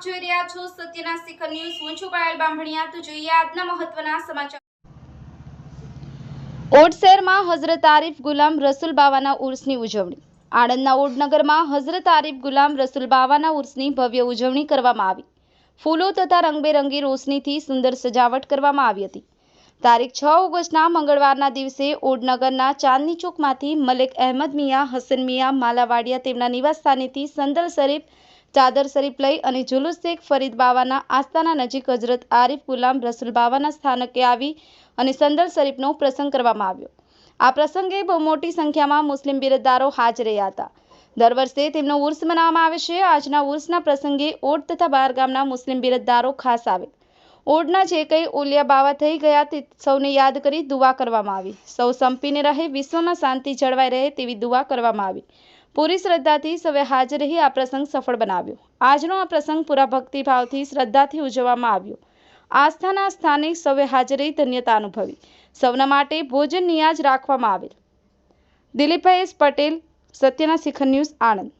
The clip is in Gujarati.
સત્યના શિખર ન્યૂઝ. હું છું પાયલ બામભણિયા તો જોઈએ આજના મહત્વના સમાચાર. ઓડ શહેરમાં હઝરત આરીફ ગુલામ રસુલ બાવાના ઉર્સની ઉજવણી. આણંદના ઓડનગરમાં હઝરત આરીફ ગુલામ રસુલ બાવાના ઉર્સની ભવ્ય ઉજવણી કરવામાં આવી. ફૂલો તથા રંગબેરંગી રોશનીથી સુંદર સજાવટ કરવામાં આવી હતી. તારીખ છ ઓગસ્ટના મંગળવારના દિવસે ઓડનગરના ચાંદની ચોકમાંથી મલેક અહેમદ મિયા, હસન મિયા, માલાવાડિયા તેમના નિવાસસ્થાનેથી સંદલ શરીફ ચાદર શરીફ લઈ અને જુલુસ શેખ ફરીદ બાવાના આસ્થાના નજીક હજરત આરીફ ગુલામ રસુલ બાવાના સ્થાનકે આવી અને સંદલ શરીફનો પ્રસંગ કરવામાં આવ્યો. આ પ્રસંગે બહુ મોટી સંખ્યામાં મુસ્લિમ બિરદદારો હાજર રહ્યા હતા. દર વર્ષે તેમનો ઉર્સ મનાવવામાં આવે છે. આજના ઉર્સના પ્રસંગે ઓડ તથા બહાર ગામના મુસ્લિમ બિરદદારો ખાસ આવે. ઓડના જે કંઈ ઓલિયા બાવા થઈ ગયા તે સૌને યાદ કરી દુઆ કરવામાં આવી. સૌ સંપીને રહે, વિશ્વમાં શાંતિ જળવાઈ રહે તેવી દુઆ કરવામાં આવી. પૂરી શ્રદ્ધાથી સૌએ હાજર રહી આ પ્રસંગ સફળ બનાવ્યો. આજનો આ પ્રસંગ પૂરા ભક્તિભાવથી શ્રદ્ધાથી ઉજવવામાં આવ્યો. આસ્થાના સ્થાને સૌએ હાજર રહી ધન્યતા અનુભવી. સૌના માટે ભોજન નિયાજ રાખવામાં આવેલ. દિલીપભાઈ પટેલ, સત્યના શિખર ન્યૂઝ આણંદ.